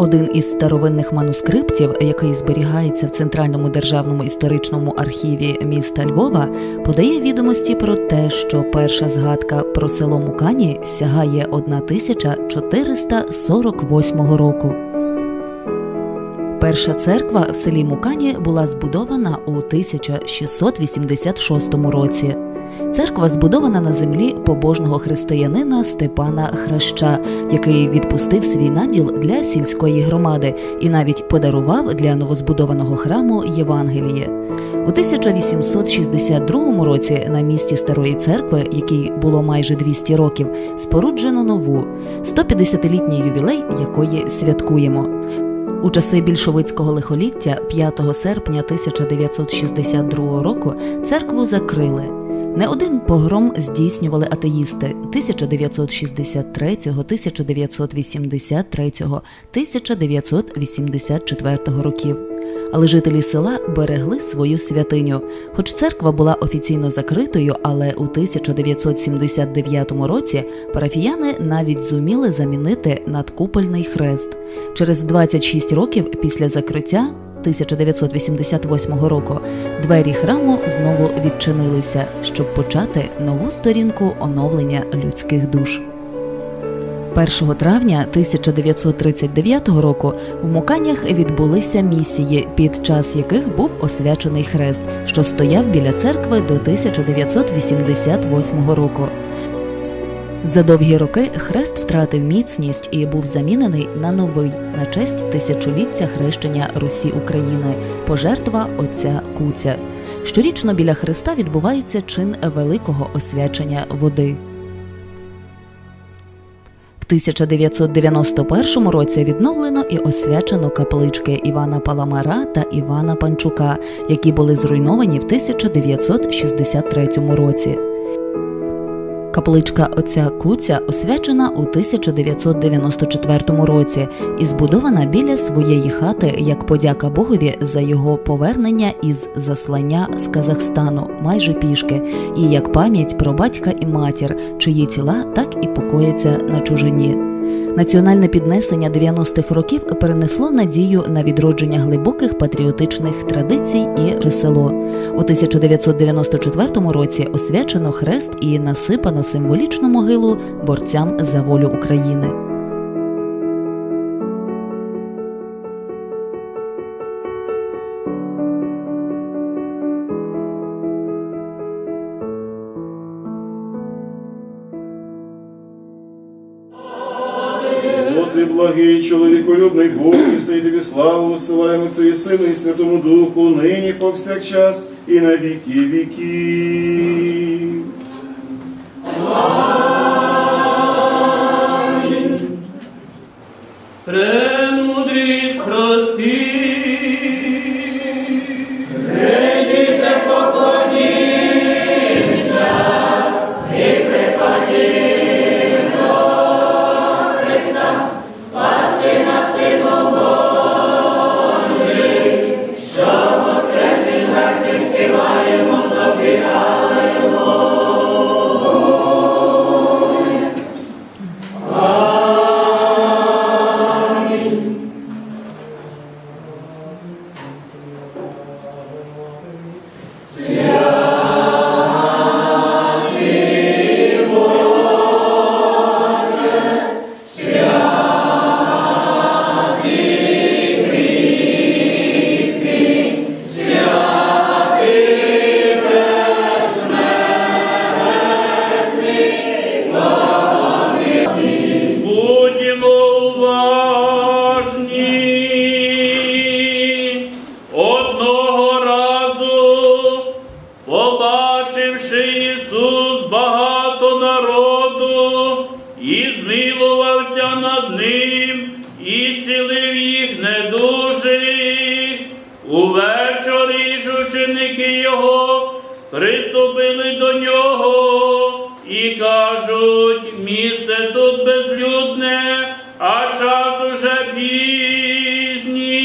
Один із старовинних манускриптів, який зберігається в Центральному державному історичному архіві міста Львова, подає відомості про те, що перша згадка про село Мукані сягає 1448 року. Перша церква в селі Мукані була збудована у 1686 році. Церква збудована на землі побожного християнина Степана Хреща, який відпустив свій наділ для сільської громади і навіть подарував для новозбудованого храму Євангеліє. У 1862 році на місці старої церкви, якій було майже 200 років, споруджено нову 150-літній ювілей, якої святкуємо. У часи більшовицького лихоліття, 5 серпня 1962 року, церкву закрили. Не один погром здійснювали атеїсти 1963, 1983, 1984 років. Але жителі села берегли свою святиню. Хоч церква була офіційно закритою, але у 1979 році парафіяни навіть зуміли замінити надкупольний хрест. Через 26 років після закриття 1988 року двері храму знову відчинилися, щоб почати нову сторінку оновлення людських душ. 1 травня 1939 року в Муканях відбулися місії, під час яких був освячений хрест, що стояв біля церкви до 1988 року. За довгі роки хрест втратив міцність і був замінений на новий на честь тисячоліття хрещення Русі України, пожертва отця Куця. Щорічно біля хреста відбувається чин великого освячення води. В 1991 році відновлено і освячено каплички Івана Паламара та Івана Панчука, які були зруйновані в 1963 році. Капличка отця Куця освячена у 1994 році і збудована біля своєї хати як подяка Богові за його повернення із заслання з Казахстану майже пішки, і як пам'ять про батька і матір, чиї тіла так і покояться на чужині. Національне піднесення 90-х років перенесло надію на відродження глибоких патріотичних традицій і село. У 1994 році освячено хрест і насипано символічну могилу борцям за волю України. Благий, чоловіколюбний Бог, і сей тобі славу усилаємо Твої Сину і Святому Духу, нині повсякчас і на віки віків. Премудрість прости. They will побачивши Ісус багато народу, і змилувався над ним, і сілив їх недужих. Увечері ж ученики його приступили до нього і кажуть, місце тут безлюдне, а час уже пізній.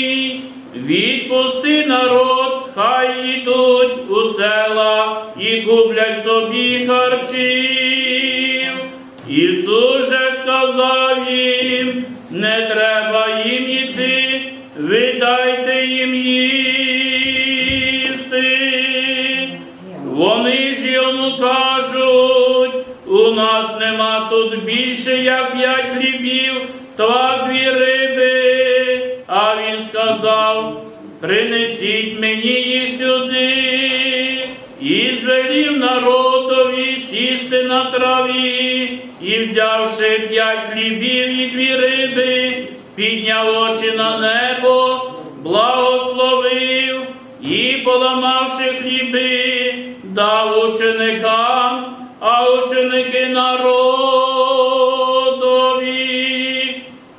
Відпусти народ, хай ідуть харчів. Ісус же сказав їм, не треба їм іти їм їсти. Вони ж йому кажуть, у нас нема тут більше, як п'ять хлібів та дві риби. А він сказав, принесіть мені їх сюди. І звелів народові сісти на траві, і взявши п'ять хлібів і дві риби, підняв очі на небо, благословив і, поламавши хліби, дав ученикам, а ученики народові.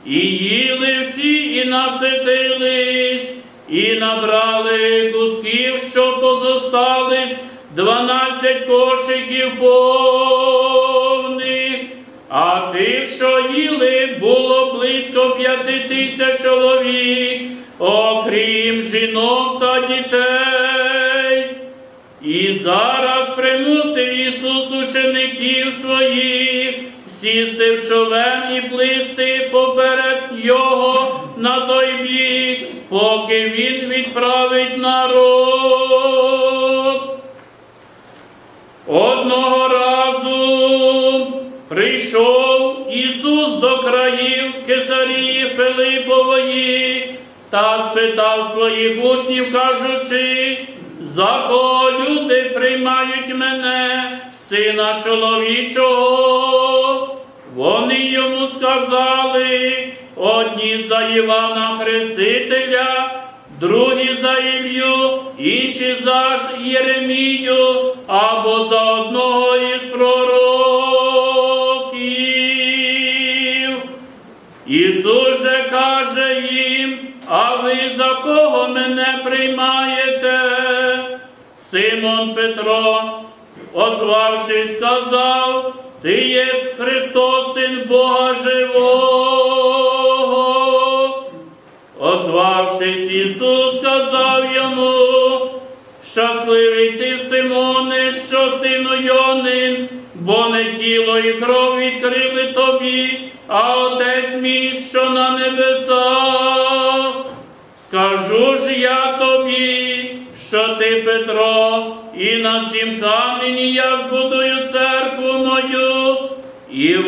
І їли всі, і наситились, і набрали позостались, дванадцять кошиків повних, а тих, що їли, було близько п'яти тисяч чоловік, окрім жінок та дітей. І зараз примусив Ісус учеників своїх сісти в човен і плисти поперед Його на той бік, поки Він відправить народ. Кесарії Филипової та спитав своїх учнів, кажучи, за кого люди приймають мене, сина чоловічого. Вони йому сказали, одні за Івана Хрестителя, другі за Ілью, інші за Єремію, або за одного Ісус же каже їм, а ви за кого мене приймаєте? Симон Петро, озвавшись, сказав, Ти єс Христос, Син Бога живого. Озвавшись, Ісус сказав йому, щасливий ти, Симоне, що сину Йонин, бо не тіло і кров відкрили тобі, а Отець мій, що на небесах. Скажу ж я тобі, що ти Петро, і на цім камені я збудую церкву мою,